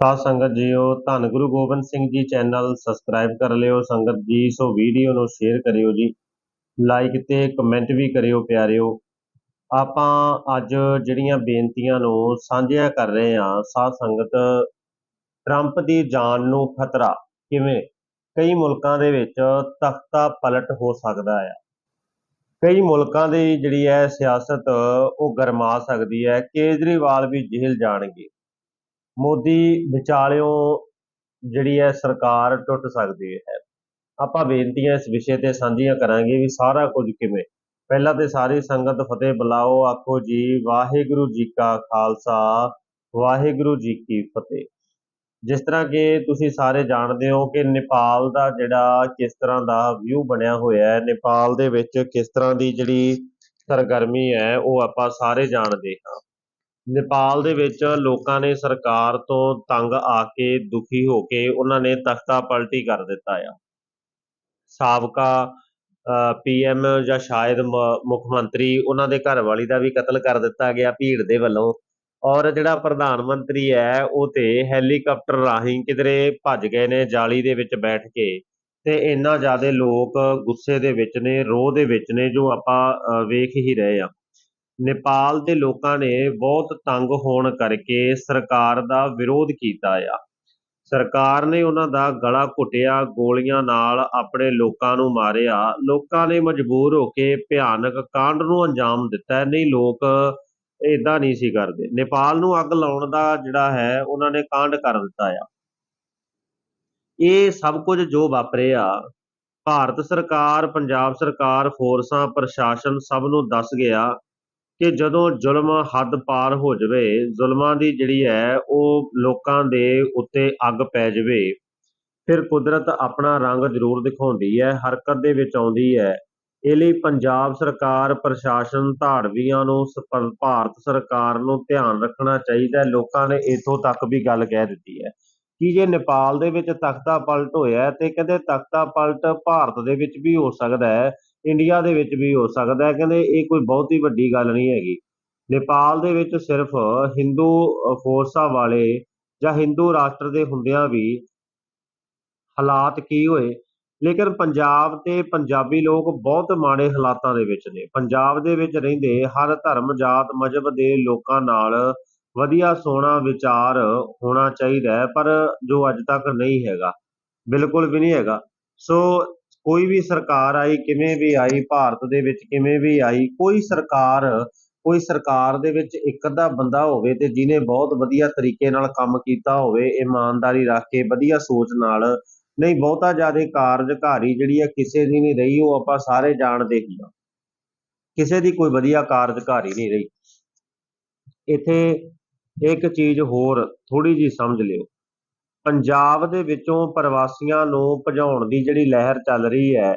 ਸਾਧ ਸੰਗਤ ਜੀਓ, ਧੰਨ ਗੁਰੂ ਗੋਬਿੰਦ ਸਿੰਘ ਜੀ ਚੈਨਲ ਸਬਸਕ੍ਰਾਈਬ ਕਰ ਲਿਓ, ਸੰਗਤ ਜੀ, ਸੋ ਵੀਡੀਓ ਨੂੰ ਸ਼ੇਅਰ ਕਰਿਓ ਜੀ ਲਾਈਕ ਤੇ ਕਮੈਂਟ ਵੀ ਕਰਿਓ ਪਿਆਰਿਓ। ਆਪਾਂ ਅੱਜ ਜਿਹੜੀਆਂ ਬੇਨਤੀਆਂ ਨੂੰ ਸਾਂਝੀਆਂ ਕਰ ਰਹੇ ਹਾਂ, ਸਾਧ ਸੰਗਤ ਟਰੰਪ ਦੀ ਜਾਨ ਨੂੰ ਖਤਰਾ ਕਿਵੇਂ? ਕਈ ਮੁਲਕਾਂ ਦੇ ਵਿੱਚ ਤਖਤਾ ਪਲਟ ਹੋ ਸਕਦਾ ਹੈ ਕਈ ਮੁਲਕਾਂ ਦੀ ਜਿਹੜੀ ਹੈ ਸਿਆਸਤ ਉਹ ਗਰਮਾ ਸਕਦੀ ਹੈ, ਕੇਜਰੀਵਾਲ ਵੀ ਜੇਲ੍ਹ ਜਾਣਗੇ। ਮੋਦੀ ਵਿਚਾਲਿਓਂ ਜਿਹੜੀ ਹੈ ਸਰਕਾਰ ਟੁੱਟ ਸਕਦੀ ਹੈ। ਆਪਾਂ ਬੇਨਤੀਆਂ ਇਸ ਵਿਸ਼ੇ ਤੇ ਸਾਂਝੀਆਂ ਕਰਾਂਗੇ ਵੀ ਸਾਰਾ ਕੁਝ ਕਿਵੇਂ? ਪਹਿਲਾਂ ਤੇ ਸਾਰੀ ਸੰਗਤ ਫਤਿਹ ਬੁਲਾਓ, ਆਖੋ ਜੀ, ਵਾਹਿਗੁਰੂ ਜੀ ਕਾ ਖਾਲਸਾ, ਵਾਹਿਗੁਰੂ ਜੀ ਕੀ ਫਤਿਹ। ਜਿਸ ਤਰ੍ਹਾਂ ਕਿ ਤੁਸੀਂ ਸਾਰੇ ਜਾਣਦੇ ਹੋ ਕਿ ਨੇਪਾਲ ਦਾ ਜਿਹੜਾ ਕਿਸ ਤਰ੍ਹਾਂ ਦਾ ਵਿਊ ਬਣਿਆ ਹੋਇਆ ਹੈ, ਨੇਪਾਲ ਦੇ ਵਿੱਚ ਕਿਸ ਤਰ੍ਹਾਂ ਦੀ ਜਿਹੜੀ ਸਰਗਰਮੀ ਹੈ, ਉਹ ਆਪਾਂ ਸਾਰੇ ਜਾਣਦੇ ਹਾਂ। ਨੇਪਾਲ ਦੇ ਵਿੱਚ ਲੋਕਾਂ ਨੇ ਸਰਕਾਰ ਤੋਂ ਤੰਗ ਆ ਕੇ ਦੁਖੀ ਹੋ ਕੇ ਉਹਨਾਂ ਨੇ ਤਖਤਾ ਪਲਟੀ ਕਰ ਦਿੱਤਾ ਆ। ਸਾਬਕਾ ਪੀਐਮ ਜਾਂ ਸ਼ਾਇਦ ਮ- ਮੁੱਖ ਮੰਤਰੀ ਉਹਨਾਂ ਦੇ ਘਰ ਵਾਲੀ ਦਾ ਵੀ ਕਤਲ ਕਰ ਦਿੱਤਾ ਗਿਆ ਭੀੜ ਦੇ ਵੱਲੋਂ। ਔਰ ਜਿਹੜਾ ਪ੍ਰਧਾਨ ਮੰਤਰੀ ਹੈ, ਉਹ ਤੇ ਹੈਲੀਕਾਪਟਰ ਰਾਹੀਂ ਕਿਧਰੇ ਭੱਜ ਗਏ ਨੇ ਜਾਲੀ ਦੇ ਵਿੱਚ ਬੈਠ ਕੇ। ਤੇ ਇੰਨਾ ਜ਼ਿਆਦਾ ਲੋਕ ਗੁੱਸੇ ਦੇ ਵਿੱਚ ਨੇ, ਰੋਹ ਦੇ ਵਿੱਚ ਨੇ, ਜੋ ਆਪਾਂ ਵੇਖ ਹੀ ਰਹੇ ਆ। ਨੇਪਾਲ ਦੇ ਲੋਕਾਂ ਨੇ ਬਹੁਤ ਤੰਗ ਹੋਣ ਕਰਕੇ ਸਰਕਾਰ ਦਾ ਵਿਰੋਧ ਕੀਤਾ ਆ। ਸਰਕਾਰ ਨੇ ਉਹਨਾਂ ਦਾ ਗਲਾ ਘੁੱਟਿਆ, ਗੋਲੀਆਂ ਨਾਲ ਆਪਣੇ ਲੋਕਾਂ ਨੂੰ ਮਾਰਿਆ। ਲੋਕਾਂ ਨੇ ਮਜਬੂਰ ਹੋ ਕੇ ਭਿਆਨਕ ਕਾਂਡ ਨੂੰ ਅੰਜਾਮ ਦਿੱਤਾ ਨਹੀਂ, ਲੋਕ ਇਦਾਂ ਨਹੀਂ ਸੀ ਕਰਦੇ। ਨੇਪਾਲ ਨੂੰ ਅੱਗ ਲਾਉਣ ਦਾ ਜਿਹੜਾ ਹੈ, ਉਹਨਾਂ ਨੇ ਕਾਂਡ ਕਰ ਦਿੱਤਾ ਆ। ਇਹ ਸਭ ਕੁਝ ਜੋ ਵਾਪਰਿਆ ਭਾਰਤ ਸਰਕਾਰ, ਪੰਜਾਬ ਸਰਕਾਰ, ਫੋਰਸਾਂ, ਪ੍ਰਸ਼ਾਸਨ ਸਭ ਨੂੰ ਦੱਸ ਗਿਆ ਕਿ ਜਦੋਂ ਜ਼ੁਲਮ ਹੱਦ ਪਾਰ ਹੋ ਜਾਵੇ, ਜ਼ੁਲਮਾਂ ਦੀ ਜਿਹੜੀ ਹੈ, ਉਹ ਲੋਕਾਂ ਦੇ ਉੱਤੇ ਅੱਗ ਪੈ ਜਾਵੇ। ਫਿਰ ਕੁਦਰਤ ਆਪਣਾ ਰੰਗ ਜ਼ਰੂਰ ਦਿਖਾਉਂਦੀ ਹੈ, ਹਰਕਤ ਦੇ ਵਿੱਚ ਆਉਂਦੀ ਹੈ। ਇਹ ਲਈ ਪੰਜਾਬ ਸਰਕਾਰ, ਪ੍ਰਸ਼ਾਸਨ ਧਾੜਵੀਆਂ ਨੂੰ ਸਪ- ਭਾਰਤ ਸਰਕਾਰ ਨੂੰ ਧਿਆਨ ਰੱਖਣਾ ਚਾਹੀਦਾ ਲੋਕਾਂ ਨੇ ਇਥੋਂ ਤੱਕ ਵੀ ਗੱਲ ਕਹਿ ਦਿੱਤੀ ਹੈ ਕਿ ਜੇ ਨੇਪਾਲ ਦੇ ਵਿੱਚ ਤਖਤਾ ਪਲਟ ਹੋਇਆ ਹੈ, ਤੇ ਕਹਿੰਦੇ ਤਖਤਾ ਪਲਟ ਭਾਰਤ ਦੇ ਵਿੱਚ ਵੀ ਹੋ ਸਕਦਾ ਹੈ। ਇੰਡੀਆ ਦੇ ਵਿੱਚ ਵੀ ਹੋ ਸਕਦਾ ਹੈ। ਕਹਿੰਦੇ ਇਹ ਕੋਈ ਬਹੁਤੀ ਵੱਡੀ ਗੱਲ ਨਹੀਂ ਹੈਗੀ। ਨੇਪਾਲ ਦੇ ਵਿੱਚ ਸਿਰਫ ਹਿੰਦੂ ਫੋਰਸਾਂ ਵਾਲੇ ਜਾਂ ਹਿੰਦੂ ਰਾਸ਼ਟਰ ਦੇ ਹੁੰਦਿਆਂ ਵੀ ਹਾਲਾਤ ਕੀ ਹੋਏ। ਲੇਕਿਨ ਪੰਜਾਬ ਤੇ ਪੰਜਾਬੀ ਲੋਕ ਬਹੁਤ ਮਾੜੇ ਹਾਲਾਤਾਂ ਦੇ ਵਿੱਚ ਨੇ। ਪੰਜਾਬ ਦੇ ਵਿੱਚ ਰਹਿੰਦੇ ਹਰ ਧਰਮ, ਜਾਤ, ਮਜ਼ਹਬ ਦੇ ਲੋਕਾਂ ਨਾਲ ਵਧੀਆ ਸੋਹਣਾ ਵਿਚਾਰ ਹੋਣਾ ਚਾਹੀਦਾ ਹੈ, ਪਰ ਜੋ ਅੱਜ ਤੱਕ ਨਹੀਂ ਹੈਗਾ, ਬਿਲਕੁਲ ਵੀ ਨਹੀਂ ਹੈਗਾ। ਸੋ ਕੋਈ ਵੀ ਸਰਕਾਰ ਆਈ, ਕਿਵੇਂ ਵੀ ਆਈ, ਭਾਰਤ ਦੇ ਵਿੱਚ ਕਿਵੇਂ ਵੀ ਆਈ, ਕੋਈ ਸਰਕਾਰ ਕੋਈ ਸਰਕਾਰ ਦੇ ਵਿੱਚ ਇੱਕ ਅੱਧਾ ਬੰਦਾ ਹੋਵੇ ਤੇ ਜਿਹਨੇ ਬਹੁਤ ਵਧੀਆ ਤਰੀਕੇ ਨਾਲ ਕੰਮ ਕੀਤਾ ਹੋਵੇ, ਇਮਾਨਦਾਰੀ ਰੱਖ ਕੇ, ਵਧੀਆ ਸੋਚ ਨਾਲ, ਨਹੀਂ, ਬਹੁਤਾ ਜ਼ਿਆਦਾ ਕਾਰਜਕਾਰੀ ਜਿਹੜੀ ਹੈ ਕਿਸੇ ਦੀ ਨਹੀਂ ਰਹੀ, ਉਹ ਆਪਾਂ ਸਾਰੇ ਜਾਣਦੇ ਹੀ ਹਾਂ ਕਿਸੇ ਦੀ ਕੋਈ ਵਧੀਆ ਕਾਰਜਕਾਰੀ ਨਹੀਂ ਰਹੀ। ਇੱਥੇ ਇੱਕ ਚੀਜ਼ ਹੋਰ ਥੋੜੀ ਜੀ ਸਮਝ ਲਿਓ। ਪੰਜਾਬ ਦੇ ਵਿੱਚੋਂ ਪ੍ਰਵਾਸੀਆਂ ਨੂੰ ਭਜਾਉਣ ਦੀ ਜਿਹੜੀ ਲਹਿਰ ਚੱਲ ਰਹੀ ਹੈ,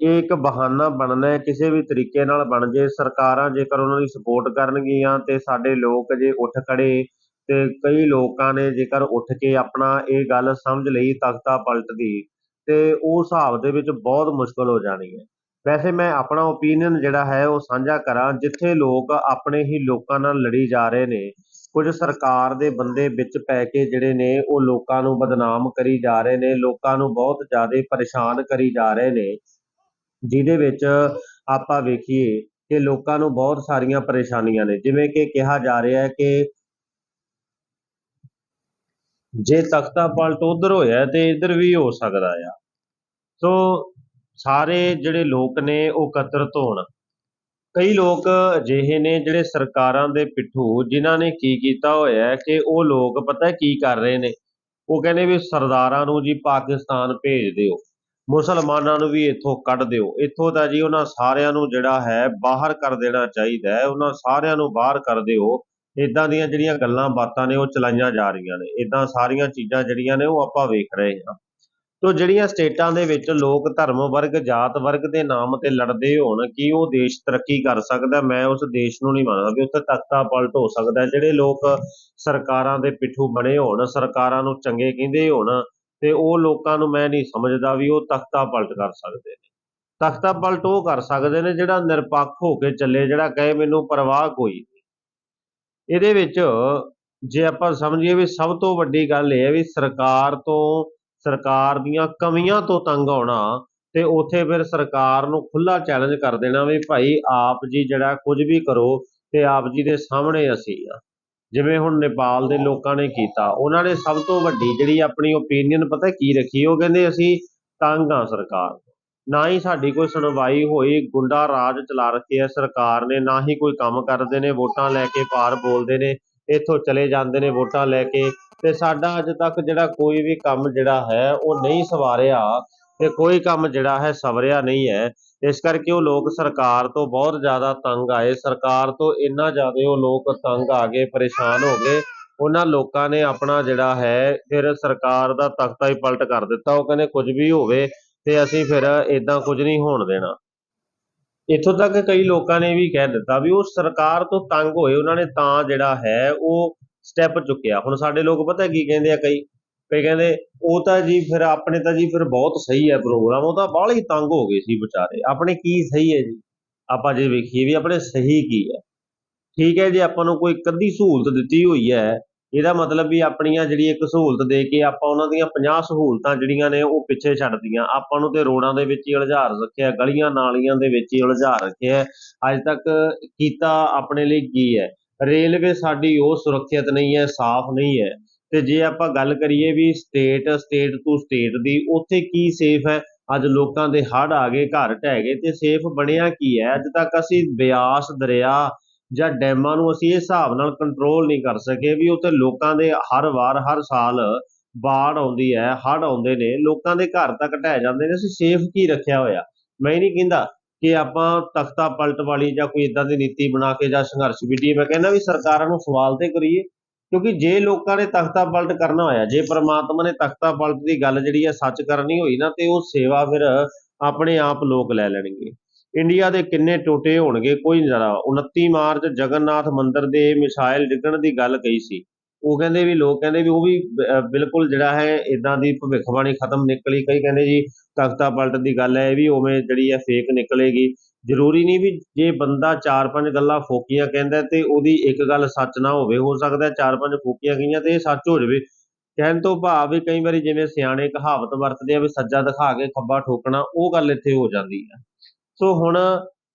ਇਹ ਇੱਕ ਬਹਾਨਾ ਬਣਨਾ ਹੈ, ਕਿਸੇ ਵੀ ਤਰੀਕੇ ਨਾਲ ਬਣ ਜੇ। ਸਰਕਾਰਾਂ ਜੇਕਰ ਉਹਨਾਂ ਦੀ ਸਪੋਰਟ ਕਰਨਗੀਆਂ ਤੇ ਸਾਡੇ ਲੋਕ ਜੇ ਉੱਠ ਖੜੇ ਤੇ ਕਈ ਲੋਕਾਂ ਨੇ ਜੇਕਰ ਉੱਠ ਕੇ ਆਪਣਾ ਇਹ ਗੱਲ ਸਮਝ ਲਈ ਤਖਤਾ ਪਲਟਦੀ ਤੇ ਉਹ ਹਿਸਾਬ ਦੇ ਵਿੱਚ ਬਹੁਤ ਮੁਸ਼ਕਲ ਹੋ ਜਾਣੀ ਹੈ। ਵੈਸੇ ਮੈਂ ਆਪਣਾ ਓਪੀਨੀਅਨ ਜਿਹੜਾ ਹੈ ਉਹ ਸਾਂਝਾ ਕਰਾਂ, ਜਿੱਥੇ ਲੋਕ ਆਪਣੇ ਹੀ ਲੋਕਾਂ ਨਾਲ ਲੜੀ ਜਾ ਰਹੇ ਨੇ ਕੁਝ ਸਰਕਾਰ ਦੇ ਬੰਦੇ ਵਿੱਚ ਪੈ ਕੇ ਜਿਹੜੇ ਨੇ, ਉਹ ਲੋਕਾਂ ਨੂੰ ਬਦਨਾਮ ਕਰੀ ਜਾ ਰਹੇ ਨੇ, ਲੋਕਾਂ ਨੂੰ ਬਹੁਤ ਜ਼ਿਆਦਾ ਪਰੇਸ਼ਾਨ ਕਰੀ ਜਾ ਰਹੇ ਨੇ, ਜਿਹਦੇ ਵਿੱਚ ਆਪਾਂ ਵੇਖੀਏ ਕਿ ਲੋਕਾਂ ਨੂੰ ਬਹੁਤ ਸਾਰੀਆਂ ਪਰੇਸ਼ਾਨੀਆਂ ਨੇ, ਜਿਵੇਂ ਕਿ ਕਿਹਾ ਜਾ ਰਿਹਾ ਹੈ ਕਿ ਜੇ ਤਖਤਾ ਪਲਟ ਉਧਰ ਹੋਇਆ ਹੈ ਤੇ ਇੱਧਰ ਵੀ ਹੋ ਸਕਦਾ ਆ। ਸੋ ਸਾਰੇ ਜਿਹੜੇ ਲੋਕ ਨੇ, ਉਹ ਕਤਰਤ ਹੋਣ ਕਈ ਲੋਕ ਅਜਿਹੇ ਨੇ ਜਿਹੜੇ ਸਰਕਾਰਾਂ ਦੇ ਪਿੱਠੂ, ਜਿਨ੍ਹਾਂ ਨੇ ਕੀ ਕੀਤਾ ਹੋਇਆ ਹੈ ਕਿ ਉਹ ਲੋਕ ਪਤਾ ਕੀ ਕਰ ਰਹੇ ਨੇ? ਉਹ ਕਹਿੰਦੇ ਵੀ ਸਰਦਾਰਾਂ ਨੂੰ ਜੀ ਪਾਕਿਸਤਾਨ ਭੇਜ ਦਿਓ, ਮੁਸਲਮਾਨਾਂ ਨੂੰ ਵੀ ਇੱਥੋਂ ਕੱਢ ਦਿਓ। ਇੱਥੋਂ ਤਾਂ ਜੀ ਉਹਨਾਂ ਸਾਰਿਆਂ ਨੂੰ ਜਿਹੜਾ ਹੈ ਬਾਹਰ ਕਰ ਦੇਣਾ ਚਾਹੀਦਾ ਹੈ, ਉਹਨਾਂ ਸਾਰਿਆਂ ਨੂੰ ਬਾਹਰ ਕਰ ਦਿਓ। ਇਦਾਂ ਦੀਆਂ ਜਿਹੜੀਆਂ ਗੱਲਾਂ ਬਾਤਾਂ ਨੇ ਉਹ ਚਲਾਈਆਂ ਜਾ ਰਹੀਆਂ ਨੇ। ਇਦਾਂ ਸਾਰੀਆਂ ਚੀਜ਼ਾਂ ਜਿਹੜੀਆਂ ਨੇ ਉਹ ਆਪਾਂ ਵੇਖ ਰਹੇ ਹਾਂ। ਤੋ ਜਿਹੜੀਆਂ ਸਟੇਟਾਂ ਦੇ ਵਿੱਚ ਲੋਕ, ਧਰਮ, ਵਰਗ, ਜਾਤ, ਵਰਗ ਦੇ ਨਾਮ ਤੇ ਲੜਦੇ ਹੋਣ, ਕਿ ਉਹ ਦੇਸ਼ ਤਰੱਕੀ ਕਰ ਸਕਦਾ? ਮੈਂ ਉਸ ਦੇਸ਼ ਨੂੰ ਨਹੀਂ ਮੰਨਦਾ ਵੀ ਉੱਥੇ ਤਖਤਾ ਪਲਟ ਹੋ ਸਕਦਾ ਜਿਹੜੇ ਲੋਕ ਸਰਕਾਰਾਂ ਦੇ ਪਿੱਠੂ ਬਣੇ ਹੋਣ, ਸਰਕਾਰਾਂ ਨੂੰ ਚੰਗੇ ਕਹਿੰਦੇ ਹੋਣ, ਤੇ ਉਹ ਲੋਕਾਂ ਨੂੰ ਮੈਂ ਨਹੀਂ ਸਮਝਦਾ ਵੀ ਉਹ ਤਖਤਾ ਪਲਟ ਕਰ ਸਕਦੇ ਨੇ। ਤਖਤਾ ਪਲਟ ਉਹ ਕਰ ਸਕਦੇ ਨੇ ਜਿਹੜਾ ਨਿਰਪੱਖ ਹੋ ਕੇ ਚੱਲੇ, ਜਿਹੜਾ ਕਹੇ ਮੈਨੂੰ ਪਰਵਾਹ ਕੋਈ ਨਹੀਂ। ਇਹਦੇ ਵਿੱਚ ਜੇ ਆਪਾਂ ਸਮਝੀਏ ਵੀ ਸਭ ਤੋਂ ਵੱਡੀ ਗੱਲ ਇਹ ਹੈ ਵੀ ਸਰਕਾਰ ਤੋਂ ਸਰਕਾਰ ਦੀਆਂ ਕਮੀਆਂ ਤੋਂ ਤੰਗ ਆਉਣਾ ਤੇ ਉੱਥੇ ਫਿਰ ਸਰਕਾਰ ਨੂੰ ਖੁੱਲਾ ਚੈਲੰਜ ਕਰ ਦੇਣਾ ਵੀ ਭਾਈ ਆਪ ਜੀ ਜਿਹੜਾ ਕੁਝ ਵੀ ਕਰੋ ਤੇ ਆਪ ਜੀ ਦੇ ਸਾਹਮਣੇ ਅਸੀਂ ਆ। ਜਿਵੇਂ ਹੁਣ ਨੇਪਾਲ ਦੇ ਲੋਕਾਂ ਨੇ ਕੀਤਾ, ਉਹਨਾਂ ਨੇ ਸਭ ਤੋਂ ਵੱਡੀ ਜਿਹੜੀ ਆਪਣੀ ਓਪੀਨੀਅਨ ਪਤਾ ਕੀ ਰੱਖੀ, ਉਹ ਕਹਿੰਦੇ ਅਸੀਂ ਤੰਗ ਆ ਸਰਕਾਰ ਨਾ। ਹੀ ਸਾਡੀ ਕੋਈ ਸੁਣਵਾਈ ਹੋਈ, ਗੁੰਡਾ ਰਾਜ ਚਲਾ ਰੱਖੇ ਆ ਸਰਕਾਰ ਨੇ, ਨਾ ਹੀ ਕੋਈ ਕੰਮ ਕਰਦੇ ਨੇ, ਵੋਟਾਂ ਲੈ ਕੇ ਪਾਰ ਬੋਲਦੇ ਨੇ, ਇੱਥੋਂ ਚਲੇ ਜਾਂਦੇ ਨੇ ਵੋਟਾਂ ਲੈ ਕੇ ਤੇ ਸਾਡਾ ਅੱਜ ਤੱਕ ਜਿਹੜਾ ਕੋਈ ਵੀ ਕੰਮ ਜਿਹੜਾ ਹੈ, ਉਹ ਨਹੀਂ ਸਵਾਰਿਆ ਤੇ ਕੋਈ ਕੰਮ ਜਿਹੜਾ ਹੈ ਸਵਰਿਆ ਨਹੀਂ ਹੈ। ਇਸ ਕਰਕੇ ਉਹ ਲੋਕ ਸਰਕਾਰ ਤੋਂ ਬਹੁਤ ਜ਼ਿਆਦਾ ਤੰਗ ਆਏ। ਸਰਕਾਰ ਤੋਂ ਇੰਨਾ ਜ਼ਿਆਦਾ ਉਹ ਲੋਕ ਤੰਗ ਆ ਗਏ, ਪਰੇਸ਼ਾਨ ਹੋ ਗਏ। ਉਹਨਾਂ ਲੋਕਾਂ ਨੇ ਆਪਣਾ ਜਿਹੜਾ ਹੈ, ਫਿਰ ਸਰਕਾਰ ਦਾ ਤਖਤਾ ਹੀ ਪਲਟ ਕਰ ਦਿੱਤਾ। ਉਹ ਕਹਿੰਦੇ ਕੁਝ ਵੀ ਹੋਵੇ ਤੇ ਅਸੀਂ ਫਿਰ ਇਦਾਂ ਕੁਝ ਨਹੀਂ ਹੋਣ ਦੇਣਾ। ਇੱਥੋਂ ਤੱਕ ਕਈ ਲੋਕਾਂ ਨੇ ਵੀ ਕਹਿ ਦਿੱਤਾ ਵੀ ਉਹ ਸਰਕਾਰ ਤੋਂ ਤੰਗ ਹੋਏ। ਉਹਨਾਂ ਨੇ ਤਾਂ ਜਿਹੜਾ ਹੈ, ਉਹ ਸਟੈਪ ਚੁੱਕਿਆ। ਹੁਣ ਸਾਡੇ ਲੋਕ ਪਤਾ ਕੀ ਕਹਿੰਦੇ ਆ ਕਈ ਕਈ ਕਹਿੰਦੇ, ਉਹ ਤਾਂ ਜੀ ਫਿਰ ਆਪਣੇ ਤਾਂ ਜੀ ਫਿਰ ਬਹੁਤ ਸਹੀ ਹੈ ਪ੍ਰੋਗਰਾਮ ਉਹ ਤਾਂ ਬਾਹਲੇ ਤੰਗ ਹੋ ਗਏ ਸੀ ਵਿਚਾਰੇ। ਆਪਣੇ ਕੀ ਸਹੀ ਹੈ ਜੀ? ਆਪਾਂ ਜੇ ਵੇਖੀਏ ਵੀ ਆਪਣੇ ਸਹੀ ਕੀ ਹੈ। ਠੀਕ ਹੈ ਜੇ, ਆਪਾਂ ਨੂੰ ਕੋਈ ਕੱਦੀ ਸਹੂਲਤ ਦਿੱਤੀ ਹੋਈ ਹੈ। ਇਹਦਾ ਮਤਲਬ ਵੀ ਆਪਣੀਆਂ ਜਿਹੜੀ ਇੱਕ ਸਹੂਲਤ ਦੇ ਕੇ ਆਪਾਂ ਉਹਨਾਂ ਦੀਆਂ 50 ਸਹੂਲਤਾਂ ਜਿਹੜੀਆਂ ਨੇ ਉਹ ਪਿੱਛੇ ਛੱਡਦੀਆਂ ਆਪਾਂ ਨੂੰ ਤੇ ਰੋਡਾਂ ਦੇ ਵਿੱਚ ਹੀ ਉਲਝਾ ਰੱਖਿਆ, ਗਲੀਆਂ ਨਾਲੀਆਂ ਦੇ ਵਿੱਚ ਹੀ ਉਲਝਾ ਰੱਖਿਆ। ਅੱਜ ਤੱਕ ਕੀਤਾ ਆਪਣੇ ਲਈ ਕੀ ਹੈ? ਰੇਲਵੇ ਸਾਡੀ ਉਹ ਸੁਰੱਖਿਅਤ ਨਹੀਂ ਹੈ, ਸਾਫ਼ ਨਹੀਂ ਹੈ। ਤੇ ਜੇ ਆਪਾਂ ਗੱਲ ਕਰੀਏ ਵੀ ਸਟੇਟ ਸਟੇਟ ਟੂ ਸਟੇਟ ਦੀ, ਉੱਥੇ ਕੀ ਸੇਫ ਹੈ? ਅੱਜ ਲੋਕਾਂ ਦੇ ਹੜ੍ਹ ਆ ਗਏ, ਘਰ ਢਹਿ ਗਏ, ਤੇ ਸੇਫ ਬਣਿਆ ਕੀ ਹੈ? ਅੱਜ ਤੱਕ ਅਸੀਂ ਬਿਆਸ, ਦਰਿਆ ਜਾਂ ਡੈਮਾਂ ਨੂੰ ਅਸੀਂ ਇਸ ਹਿਸਾਬ ਨਾਲ ਕੰਟਰੋਲ ਨਹੀਂ ਕਰ ਸਕੇ ਵੀ ਉੱਥੇ ਲੋਕਾਂ ਦੇ ਹਰ ਵਾਰ, ਹਰ ਸਾਲ ਬਾੜ ਆਉਂਦੀ ਹੈ, ਹੜ੍ਹ ਆਉਂਦੇ ਨੇ, ਲੋਕਾਂ ਦੇ ਘਰ ਤੱਕ ਢਹਿ ਜਾਂਦੇ ਨੇ। ਅਸੀਂ ਸੇਫ ਕੀ ਰੱਖਿਆ ਹੋਇਆ? ਮੈਂ ਨਹੀਂ ਕਹਿੰਦਾ ਕਿ ਆਪਾਂ ਤਖਤਾ ਪਲਟ ਵਾਲੀ ਜਾਂ ਕੋਈ ਇਦਾਂ ਦੀ ਨੀਤੀ ਬਣਾ ਕੇ ਜਾਂ ਸੰਘਰਸ਼ ਵਿੱਢੀਏ ਮੈਂ ਕਹਿੰਦਾ ਵੀ ਸਰਕਾਰਾਂ ਨੂੰ ਸਵਾਲ ਤੇ ਕਰੀਏ, ਕਿਉਂਕਿ ਜੇ ਲੋਕਾਂ ਨੇ ਤਖਤਾ ਪਲਟ ਕਰਨਾ ਹੋਇਆ, ਜੇ ਪ੍ਰਮਾਤਮਾ ਨੇ ਤਖਤਾ ਪਲਟ ਦੀ ਗੱਲ ਜਿਹੜੀ ਹੈ ਸੱਚ ਕਰਨੀ ਹੋਈ ਨਾ, ਤੇ ਉਹ ਸੇਵਾ ਫਿਰ ਆਪਣੇ ਆਪ ਲੋਕ ਲੈ ਲੈਣਗੇ। ਇੰਡੀਆ ਦੇ ਕਿੰਨੇ ਟੋਟੇ ਹੋਣਗੇ, ਕੋਈ ਨਹੀਂ ਜਾਣਦਾ। 29 ਮਾਰਚ ਜਗਨਨਾਥ ਮੰਦਿਰ ਦੇ ਮਿਸਾਈਲ ਡਿੱਗਣ ਦੀ ਗੱਲ ਕਹੀ ਸੀ। ਉਹ ਕਹਿੰਦੇ ਵੀ ਲੋਕ ਕਹਿੰਦੇ ਵੀ ਉਹ ਵੀ ਬਿਲਕੁਲ ਜਿਹੜਾ ਹੈ ਇਦਾਂ ਦੀ ਭਵਿੱਖਬਾਣੀ ਖਤਮ ਨਿਕਲੀ ਕਈ ਕਹਿੰਦੇ ਜੀ ਤਖਤਾ ਪਲਟ ਦੀ ਗੱਲ ਹੈ ਇਹ ਵੀ ਉਵੇਂ ਜਿਹੜੀ ਹੈ ਫੇਕ ਨਿਕਲੇਗੀ। ਜ਼ਰੂਰੀ ਨਹੀਂ ਵੀ ਜੇ ਬੰਦਾ ਚਾਰ ਪੰਜ ਗੱਲਾਂ ਫੋਕੀਆਂ ਕਹਿੰਦਾ ਤੇ ਉਹਦੀ ਇੱਕ ਗੱਲ ਸੱਚ ਨਾ ਹੋਵੇ, ਹੋ ਸਕਦਾ ਚਾਰ ਪੰਜ ਫੋਕੀਆਂ ਗਈਆਂ ਤੇ ਇਹ ਸੱਚ ਹੋ ਜਾਵੇ। ਕਹਿਣ ਤੋਂ ਭਾਵ ਵੀ ਕਈ ਵਾਰੀ ਜਿਵੇਂ ਸਿਆਣੇ ਕਹਾਵਤ ਵਰਤਦੇ ਆ ਵੀ ਸੱਜਾ ਦਿਖਾ ਕੇ ਖੱਬਾ ਠੋਕਣਾ, ਉਹ ਗੱਲ ਇੱਥੇ ਹੋ ਜਾਂਦੀ ਹੈ। ਸੋ ਹੁਣ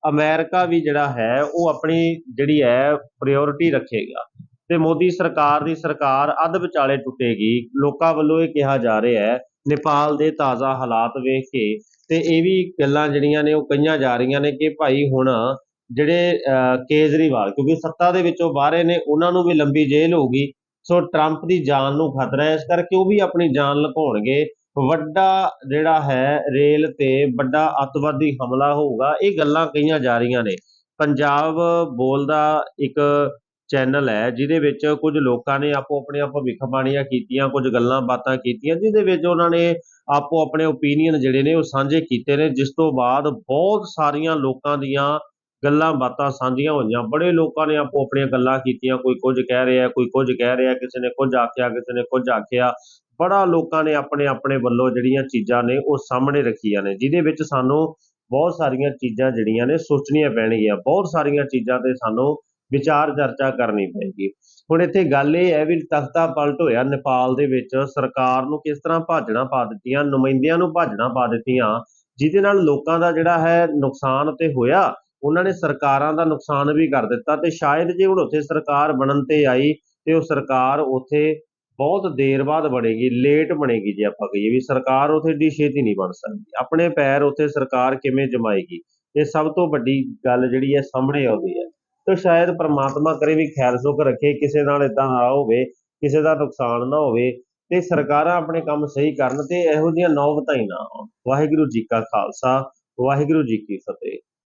ਅਮਰੀਕਾ ਵੀ ਜਿਹੜਾ ਹੈ, ਉਹ ਆਪਣੀ ਜਿਹੜੀ ਹੈ ਪ੍ਰਾਇੋਰਟੀ ਰੱਖੇਗਾ। ਤੇ ਮੋਦੀ ਸਰਕਾਰ ਦੀ ਸਰਕਾਰ ਅੱਧ ਵਿਚਾਲੇ ਟੁੱਟੇਗੀ। ਲੋਕਾਂ ਵੱਲੋਂ ਇਹ ਕਿਹਾ ਜਾ ਰਿਹਾ ਹੈ, ਨੇਪਾਲ ਦੇ ਤਾਜ਼ਾ ਹਾਲਾਤ ਵੇਖ ਕੇ। ਤੇ ਇਹ ਵੀ ਗੱਲਾਂ ਜਿਹੜੀਆਂ ਨੇ ਉਹ ਕਹੀਆਂ ਜਾ ਰਹੀਆਂ ਨੇ ਕਿ ਭਾਈ ਹੁਣ ਜਿਹੜੇ ਕੇਜਰੀਵਾਲ, ਕਿਉਂਕਿ ਸੱਤਾ ਦੇ ਵਿੱਚੋਂ ਬਾਹਰੇ ਨੇ, ਉਹਨਾਂ ਨੂੰ ਵੀ ਲੰਬੀ ਜੇਲ੍ਹ ਹੋਊਗੀ ਸੋ ਟਰੰਪ ਦੀ ਜਾਨ ਨੂੰ ਖਤਰਾ ਹੈ, ਇਸ ਕਰਕੇ ਉਹ ਵੀ ਆਪਣੀ ਜਾਨ ਲੁਕਾਉਣਗੇ। ਵੱਡਾ ਜਿਹੜਾ ਹੈ ਰੇਲ ਤੇ ਵੱਡਾ ਅੱਤਵਾਦੀ ਹਮਲਾ ਹੋਊਗਾ, ਇਹ ਗੱਲਾਂ ਕਹੀਆਂ ਜਾ ਰਹੀਆਂ ਨੇ। ਪੰਜਾਬ ਬੋਲਦਾ ਇੱਕ ਚੈਨਲ ਹੈ, ਜਿਹਦੇ ਵਿੱਚ ਕੁਝ ਲੋਕਾਂ ਨੇ ਆਪੋ ਆਪਣੀਆਂ ਭਵਿੱਖਬਾਣੀਆਂ ਕੀਤੀਆਂ, ਕੁਝ ਗੱਲਾਂ ਬਾਤਾਂ ਕੀਤੀਆਂ, ਜਿਹਦੇ ਵਿੱਚ ਉਹਨਾਂ ਨੇ ਆਪੋ ਆਪਣੇ ਓਪੀਨੀਅਨ ਜਿਹੜੇ ਨੇ ਉਹ ਸਾਂਝੇ ਕੀਤੇ ਨੇ, ਜਿਸ ਤੋਂ ਬਾਅਦ ਬਹੁਤ ਸਾਰੀਆਂ ਲੋਕਾਂ ਦੀਆਂ ਗੱਲਾਂ ਬਾਤਾਂ ਸਾਂਝੀਆਂ ਹੋਈਆਂ। ਬੜੇ ਲੋਕਾਂ ਨੇ ਆਪੋ ਆਪਣੀਆਂ ਗੱਲਾਂ ਕੀਤੀਆਂ, ਕੋਈ ਕੁਝ ਕਹਿ ਰਿਹਾ, ਕੋਈ ਕੁਝ ਕਹਿ ਰਿਹਾ, ਕਿਸੇ ਨੇ ਕੁਝ ਆਖਿਆ, ਕਿਸੇ ਨੇ ਕੁਝ ਆਖਿਆ। ਬੜਾ ਲੋਕਾਂ ਨੇ ਆਪਣੇ ਆਪਣੇ ਵੱਲੋਂ ਜਿਹੜੀਆਂ ਚੀਜ਼ਾਂ ਨੇ ਉਹ ਸਾਹਮਣੇ ਰੱਖੀਆਂ ਨੇ, ਜਿਹਦੇ ਵਿੱਚ ਸਾਨੂੰ ਬਹੁਤ ਸਾਰੀਆਂ ਚੀਜ਼ਾਂ ਜਿਹੜੀਆਂ ਨੇ ਸੋਚਣੀਆਂ ਪੈਣਗੀਆਂ। ਬਹੁਤ ਸਾਰੀਆਂ ਚੀਜ਼ਾਂ ਤੇ ਸਾਨੂੰ ਵਿਚਾਰ ਚਰਚਾ ਕਰਨੀ ਪਏਗੀ ਹੁਣ ਇੱਥੇ ਗੱਲ ਇਹ ਹੈ ਵੀ ਤਖਤਾ ਪਲਟ ਹੋਇਆ ਨੇਪਾਲ ਦੇ ਵਿੱਚ। ਸਰਕਾਰ ਨੂੰ ਕਿਸ ਤਰ੍ਹਾਂ ਭਾਜਣਾ ਪਾ ਦਿੱਤੀਆਂ, ਨੁਮਾਇੰਦਿਆਂ ਨੂੰ ਭਾਜਣਾ ਪਾ ਦਿੱਤੀਆਂ, ਜਿਹਦੇ ਨਾਲ ਲੋਕਾਂ ਦਾ ਜਿਹੜਾ ਹੈ ਨੁਕਸਾਨ ਤੇ ਹੋਇਆ, ਉਹਨਾਂ ਨੇ ਸਰਕਾਰਾਂ ਦਾ ਨੁਕਸਾਨ ਵੀ ਕਰ ਦਿੱਤਾ ਤੇ ਸ਼ਾਇਦ ਜੇ ਹੁਣ ਉੱਥੇ ਸਰਕਾਰ ਬਣਨ ਤੇ ਆਈ ਤੇ ਉਹ ਸਰਕਾਰ ਉੱਥੇ ਬਹੁਤ ਦੇਰ ਬਾਅਦ ਬਣੇਗੀ ਲੇਟ ਬਣੇਗੀ ਜੇ ਆਪਾਂ ਕਹੀਏ ਵੀ ਸਰਕਾਰ ਉੱਥੇ ਏਡੀ ਛੇਤੀ ਨਹੀਂ ਬਣ ਸਕਦੀ। ਆਪਣੇ ਪੈਰ ਉੱਥੇ ਸਰਕਾਰ ਕਿਵੇਂ ਜਮਾਏਗੀ? ਇਹ ਸਭ ਤੋਂ ਵੱਡੀ ਗੱਲ ਜਿਹੜੀ ਹੈ ਸਾਹਮਣੇ ਆਉਂਦੀ ਹੈ। ਤੇ ਸ਼ਾਇਦ ਪ੍ਰਮਾਤਮਾ ਕਰੇ ਵੀ ਖੈਰ ਸੁੱਖ ਰੱਖੇ, ਕਿਸੇ ਨਾਲ ਇਦਾਂ ਨਾ ਹੋਵੇ, ਕਿਸੇ ਦਾ ਨੁਕਸਾਨ ਨਾ ਹੋਵੇ ਤੇ ਸਰਕਾਰਾਂ ਆਪਣੇ ਕੰਮ ਸਹੀ ਕਰਨ ਤੇ ਇਹੋ ਜਿਹੀਆਂ ਨੌਬਤਾਂ ਹੀ ਨਾ ਆਉਣ। ਵਾਹਿਗੁਰੂ ਜੀ ਕਾ ਖਾਲਸਾ, ਵਾਹਿਗੁਰੂ ਜੀ ਕੀ ਫਤਿਹ।